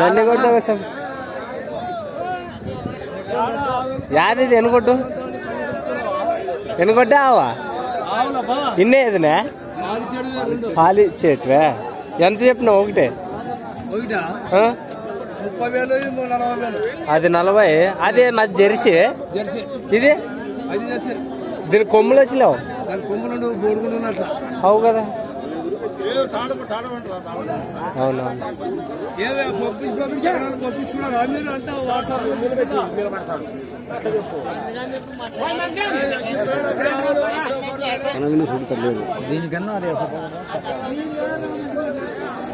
నన్ను కొట్టు కోసం యాది ఎనుకొట్టు? ఎనుకొట్టావా? ఇన్నే ఏదినే? పాలు ఇచ్చేటివే ఎంత చెప్పినావు ఒకటే? అది నలభై. అదే నాది జెర్సీ. జెర్సీ. ఇది? అది జెర్సీ. దీని కొమ్ములు వచ్చినావు దాని కొమ్ములు బోడుకుంటున్నా అట్లా. అవు కదా.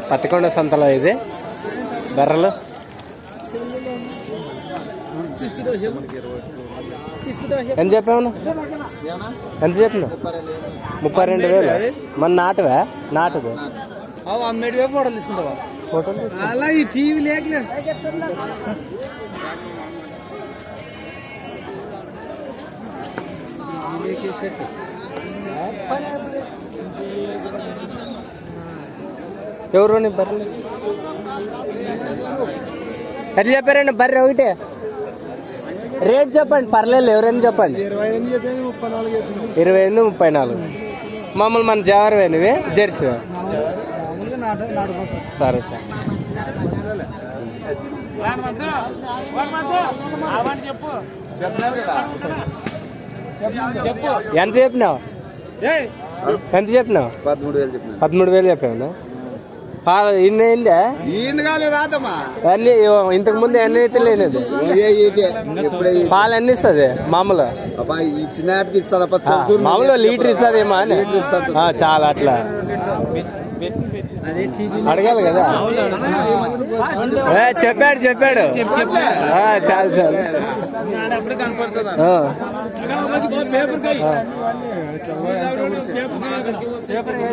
పత్తికొండ సంతలో ఇది. బర్రెలు. ఎంత చెప్పావు ఎంత చెప్పిన ముప్పై రెండు వేలు. మన నాటువా? నాటుది. అమ్మేటివే ఫోటోలు తీసుకుంటావా? ఫోటోలు అలా ఈ టీవీ లేకలే. ఎవరు నీ బర్రెలు? ఎట్లా చెప్పారండి? బర్రె ఒకటే. రేట్ చెప్పండి పర్లేదు ఎవరైనా చెప్పండి. ఇరవై ఎనిమిది ముప్పై నాలుగు. మామూలు మన జెర్సీ నాటు నాటు కోసం సరే సార్. ఎంత చెప్పినావు? ఎంత చెప్పినావు? పదమూడు వేలు చెప్పిన పదమూడు వేలు చెప్పావు ఇన్ని అయిందా ఈయన కాలేదు రాతమ్మా అన్ని ఇంతకు ముందు ఎన్ని అయితే లేనిది? పాలు ఎన్ని ఇస్తుంది? మామూలు? మామూలు లీటర్ ఇస్తుందేమో అని. ఆ, చాలా అట్లా. అడగాలి కదా? ఏ, చెప్పాడు చెప్పాడు. చాలు చాలు.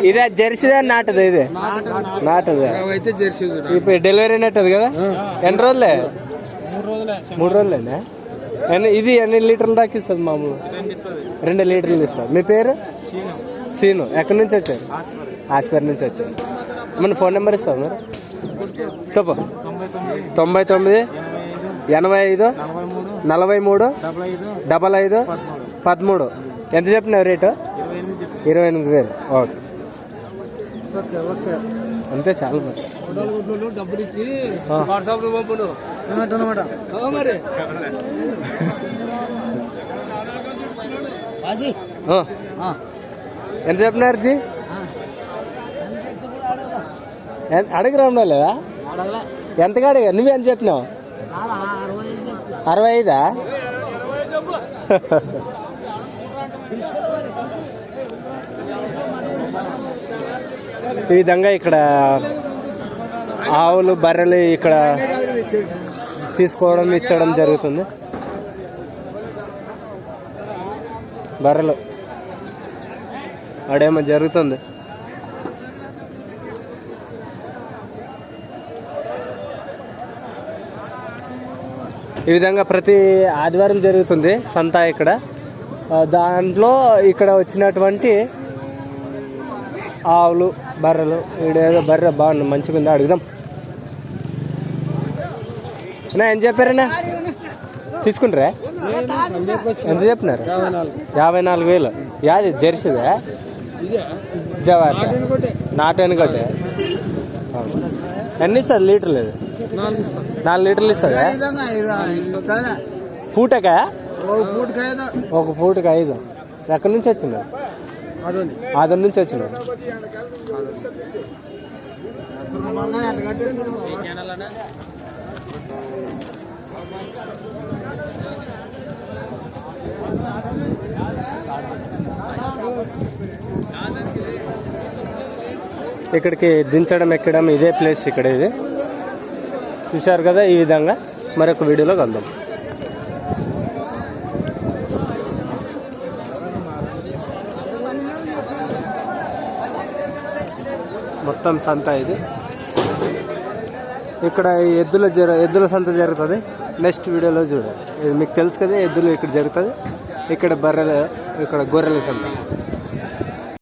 ఇదే జెర్సీదే నాటది ఇది? నాటది. ఇప్పుడు డెలివరీ నట్టదు కదా? ఎన్ని రోజులే? మూడు రోజులేనా? ఎన్ని ఇది ఎన్ని లీటర్లు దాకా ఇస్తుంది మామూలు? రెండు లీటర్లు ఇస్తుంది. మీ పేరు? సీను. ఎక్కడి నుంచి వచ్చారు? హాస్పిటల్ నుంచి వచ్చారు మన ఫోన్ నెంబర్ ఇస్తావు మీరు? చెప్పు. తొంభై తొమ్మిది ఎనభై ఐదు నలభై మూడు డబల్ ఐదు పదమూడు. ఎంత చెప్పినావు రేటు? ఇరవై ఎనిమిది వేలు. ఓకే. అంతే చాలా డబ్బులు ఇచ్చి. వాట్సాప్ మరి. ఎంత చెప్పినారు జీ? ఎంత- అడిగి రావడం లేదా? ఎంతగా అడిగా? నువ్వు ఎంత చెప్పినావు? అరవై ఐదా ఈ విధంగా ఇక్కడ ఆవులు బర్రెలు ఇక్కడ తీసుకోవడం ఇచ్చడం జరుగుతుంది. బర్రెలు. ఆడేమో జరుగుతుంది. ఈ విధంగా ప్రతి ఆదివారం జరుగుతుంది సంత ఇక్కడ. దాంట్లో ఇక్కడ వచ్చినటువంటి ఆవులు బర్రెలు ఈడేదో బర్రె బాగుంది మంచిగా ఉంది. అడుగుదాం. అన్నా ఏం చెప్పారన్నా? తీసుకుంటారా? ఎంత చెప్పినారు? యాభై నాలుగు వేలు. యాది జెర్సీదా? జవార్ నాటు వెనుకొట్టే ఎన్ని ఇస్తుంది లీటర్ లేదు నాలుగు లీటర్లు ఇస్తుందా పూటకా? ఒక పూటకి ఐదు. ఎక్కడి నుంచి వచ్చింది? ఆదం నుంచి వచ్చింది. ఇక్కడికి దించడం ఎక్కడం ఇదే ప్లేస్ ఇక్కడ ఇది. చూశారు కదా ఈ విధంగా? మరొక వీడియోలో కలుద్దాం. మొత్తం సంత ఇది. ఇక్కడ ఎద్దుల జర ఎద్దుల సంత జరుగుతుంది. నెక్స్ట్ వీడియోలో చూడండి ఇది మీకు తెలుసు కదా ఎద్దులు ఇక్కడ జరుగుతుంది ఇక్కడ బర్రెలు ఇక్కడ గొర్రెల సంత.